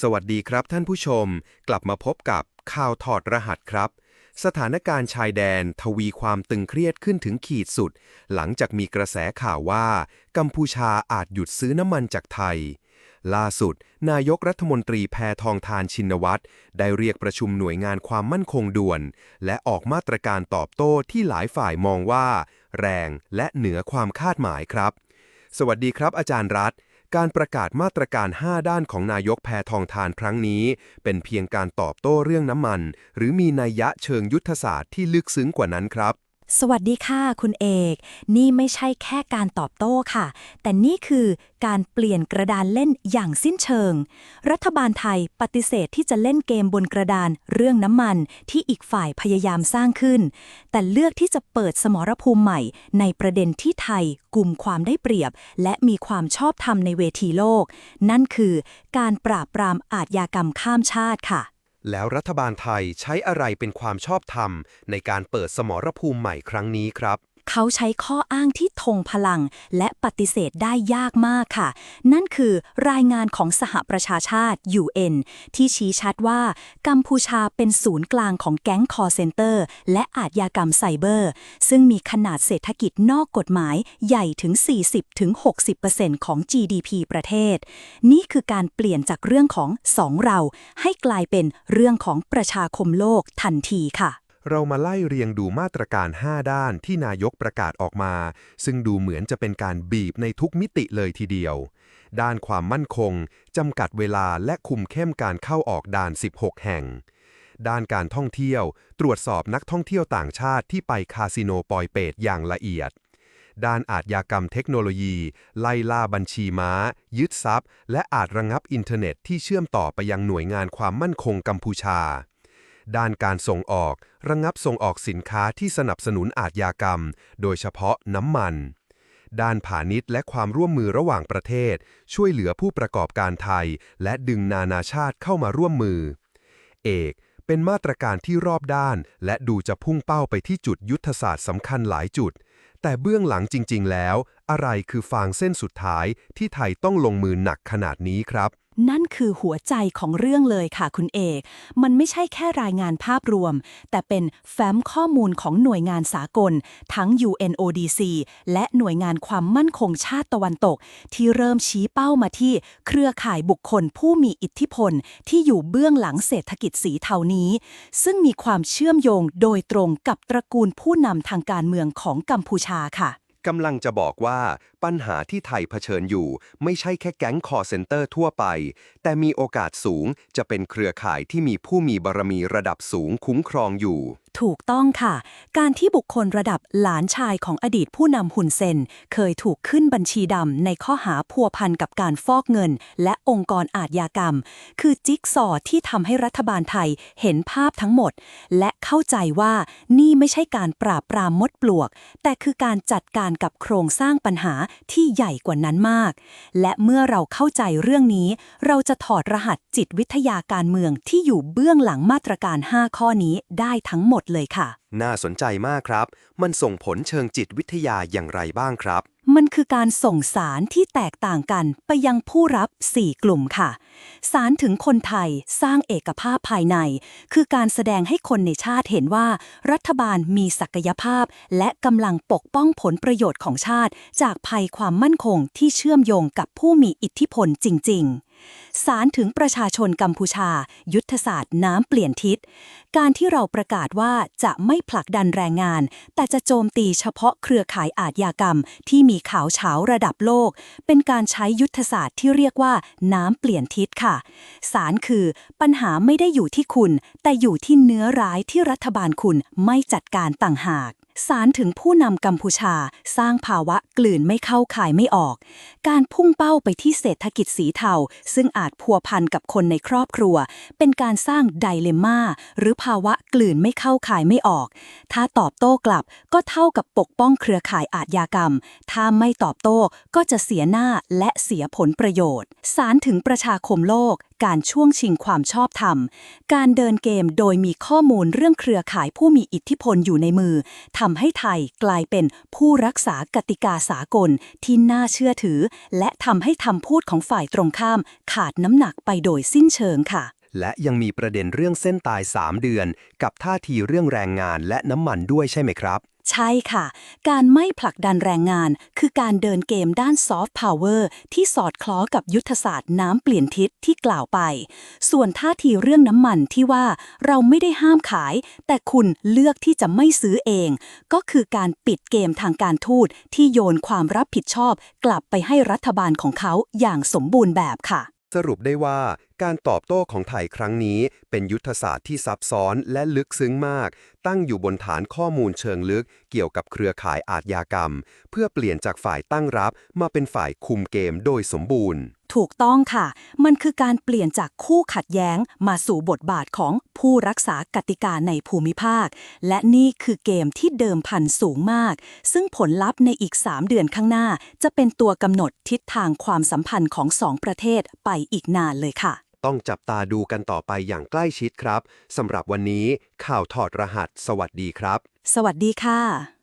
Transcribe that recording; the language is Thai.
สวัสดีครับท่านผู้ชม กลับมาพบกับข่าวถอดรหัสครับ สถานการณ์ชายแดนทวีความตึงเครียดขึ้นถึงขีดสุด หลังจากมีกระแสข่าวว่า กัมพูชาอาจหยุดซื้อน้ำมันจากไทย ล่าสุด นายกรัฐมนตรีแพทองทานชินวัตรได้เรียกประชุมหน่วยงานความมั่นคงด่วน และออกมาตรการตอบโต้ที่หลายฝ่ายมองว่า แรงและเหนือความคาดหมายครับ สวัสดีครับอาจารย์รัฐ การประกาศมาตรการ 5 ด้านของนายกแพทองทานครั้งนี้ เป็นเพียงการตอบโต้เรื่องน้ำมัน หรือมีนัยยะเชิงยุทธศาสตร์ที่ลึกซึ้งกว่านั้นครับ สวัสดีค่ะคุณเอก นี่ไม่ใช่แค่การตอบโต้ค่ะ แต่นี่คือการเปลี่ยนกระดานเล่นอย่างสิ้นเชิง รัฐบาลไทยปฏิเสธที่จะเล่นเกมบนกระดานเรื่องน้ำมันที่อีกฝ่ายพยายามสร้างขึ้น แต่เลือกที่จะเปิดสมรภูมิใหม่ ในประเด็นที่ไทยกลุ่มความได้เปรียบ และมีความชอบธรรมในเวทีโลก นั่นคือการปราบปรามอาทยากรรมข้ามชาติค่ะ แล้วรัฐบาลไทยใช้อะไรเป็นความชอบธรรมในการเปิดสมรภูมิใหม่ครั้งนี้ครับ เขาใช้ข้ออ้างที่ทงพลังและปฏิเสธได้ยากมากค่ะ นั่นคือรายงานของสหประชาชาติ UN ที่ชี้ชัดว่า กัมพูชาเป็นศูนย์กลางของแก๊งคอร์เซนเตอร์ และอาทยากรรมไซเบอร์ ซึ่งมีขนาดเศรษฐกิจนอกกฎหมายใหญ่ถึง 40-60%ของ GDP ประเทศ นี่คือการเปลี่ยนจากเรื่องของสองเรา ให้กลายเป็นเรื่องของประชาคมโลกทันทีค่ะ เรามาไล่เรียงดูมาตรการ 5 ด้านที่นายกประกาศออกมา ซึ่งดูเหมือนจะเป็นการบีบในทุกมิติเลยทีเดียว ด้านความมั่นคงจำกัดเวลาและคุมเข้มการเข้าออกด่าน 16 แห่ง ด้านการท่องเที่ยว ตรวจสอบนักท่องเที่ยวต่างชาติที่ไปคาสิโนปอยเปตอย่างละเอียดด้านอาทยากรรมเทคโนโลยี ไล่ล่าบัญชีม้า ยึดทรัพย์ และอาจระงับอินเทอร์เน็ตที่เชื่อมต่อไปยังหน่วยงานความมั่นคงกัมพูชา ด้านการส่งออก ระงับส่งออกสินค้าที่สนับสนุนอาทยากรรม โดยเฉพาะน้ำมัน ด้านผาณิชย์และความร่วมมือระหว่างประเทศ ช่วยเหลือผู้ประกอบการไทย และดึงนานาชาติเข้ามาร่วมมือ เอกเป็นมาตรการที่รอบด้าน และดูจะพุ่งเป้าไปที่จุดยุทธศาสตร์สำคัญหลายจุด แต่เบื้องหลังจริง ๆ แล้ว อะไรคือฟางเส้นสุดท้ายที่ไทยต้องลงมือหนักขนาดนี้ครับ นั่นคือหัวใจของเรื่องเลยค่ะคุณเอก มันไม่ใช่แค่รายงานภาพรวม แต่เป็นแฟ้มข้อมูลของหน่วยงานสากล ทั้ง UNODC และหน่วยงานความมั่นคงชาติตะวันตก ที่เริ่มชี้เป้ามาที่เครือข่ายบุคคลผู้มีอิทธิพล ที่อยู่เบื้องหลังเศรษฐกิจสีเทานี้ ซึ่งมีความเชื่อมโยงโดยตรงกับตระกูลผู้นำทางการเมืองของกัมพูชาค่ะ กำลังจะบอกว่าปัญหาที่ไทยเผชิญอยู่ ไม่ใช่แค่แก๊งคอร์เซนเตอร์ทั่วไป แต่มีโอกาสสูงจะเป็นเครือข่ายที่มีผู้มีบารมีระดับสูงคุ้มครองอยู่ ถูกต้องค่ะ การที่บุคคลระดับหลานชายของอดีตผู้นำหุ่นเซน เคยถูกขึ้นบัญชีดำในข้อหาพัวพันกับการฟอกเงิน และองค์กรอาทยากรรม คือจิ๊กซอว์ที่ทำให้รัฐบาลไทยเห็นภาพทั้งหมด และเข้าใจว่านี่ไม่ใช่การปราบปรามมดปลวก แต่คือการจัดการกับโครงสร้างปัญหาที่ใหญ่กว่านั้นมาก และเมื่อเราเข้าใจเรื่องนี้ เราจะถอดรหัสจิตวิทยาการเมืองที่อยู่เบื้องหลังมาตรการ 5 ข้อนี้ได้ทั้งหมดเลยค่ะ น่าสนใจมากครับ มันส่งผลเชิงจิตวิทยาอย่างไรบ้างครับ มันคือการส่งสารที่แตกต่างกันไปยังผู้รับ 4 กลุ่มค่ะ สารถึงคนไทยสร้างเอกภาพภายใน คือการแสดงให้คนในชาติเห็นว่า รัฐบาลมีศักยภาพ และกำลังปกป้องผลประโยชน์ของชาติ จากภัยความมั่นคงที่เชื่อมโยงกับผู้มีอิทธิพลจริง ๆ สารถึงประชาชนกัมพูชา ยุทธศาสตร์น้ำเปลี่ยนทิศ การที่เราประกาศว่าจะไม่ผลักดันแรงงาน แต่จะโจมตีเฉพาะเครือข่ายอาทยากรรม ที่มีขาวเฉาระดับโลก เป็นการใช้ยุทธศาสตร์ที่เรียกว่าน้ำเปลี่ยนทิศค่ะ สารคือปัญหาไม่ได้อยู่ที่คุณ แต่อยู่ที่เนื้อร้ายที่รัฐบาลคุณไม่จัดการต่างหาก สารถึงผู้นำกัมพูชาสร้างภาวะกลืนไม่เข้าขายไม่ออก การพุ่งเป้าไปที่เศรษฐกิจสีเทา ซึ่งอาจพัวพันกับคนในครอบครัว เป็นการสร้างไดเลม่า หรือภาวะกลืนไม่เข้าขายไม่ออก ถ้าตอบโต้กลับก็เท่ากับปกป้องเครือข่ายอาทยากรรม ถ้าไม่ตอบโต้ก็จะเสียหน้าและเสียผลประโยชน์ สารถึงประชาคมโลก การช่วงชิงความชอบธรรม การเดินเกมโดยมีข้อมูลเรื่องเครือข่ายผู้มีอิทธิพลอยู่ในมือทำให้ไทยกลายเป็นผู้รักษากติกาสากลที่น่าเชื่อถือ และทำให้คำพูดของฝ่ายตรงข้ามขาดน้ำหนักไปโดยสิ้นเชิงค่ะ และยังมีประเด็นเรื่องเส้นตาย 3 เดือน กับท่าทีเรื่องแรงงานและน้ำมันด้วยใช่ไหมครับ ใช่ค่ะ การไม่ผลักดันแรงงาน คือการเดินเกมด้านซอฟต์พาวเวอร์ที่สอดคล้องกับยุทธศาสตร์น้ำเปลี่ยนทิศที่กล่าวไป ส่วนท่าทีเรื่องน้ำมันที่ว่าเราไม่ได้ห้ามขาย แต่คุณเลือกที่จะไม่ซื้อเอง ก็คือการปิดเกมทางการทูตที่โยนความรับผิดชอบ กลับไปให้รัฐบาลของเขาอย่างสมบูรณ์แบบค่ะ สรุปได้ว่า การตอบโต้ของไทยครั้งนี้ เป็นยุทธศาสตร์ที่ซับซ้อนและลึกซึ้งมาก ตั้งอยู่บนฐานข้อมูลเชิงลึกเกี่ยวกับเครือข่ายอาชญากรรม เพื่อเปลี่ยนจากฝ่ายตั้งรับมาเป็นฝ่ายคุมเกมโดยสมบูรณ์ ถูกต้องค่ะ มันคือการเปลี่ยนจากคู่ขัดแย้งมาสู่บทบาทของผู้รักษากติกาในภูมิภาค และนี่คือเกมที่เดิมพันสูงมาก ซึ่งผลลัพธ์ในอีก 3 เดือนข้างหน้า จะเป็นตัวกำหนดทิศทางความสัมพันธ์ของสองประเทศไปอีกนานเลยค่ะ ต้องจับตาดูกันต่อไปอย่างใกล้ชิดครับสำหรับวันนี้ข่าวถอดรหัส สวัสดีครับ สวัสดีค่ะ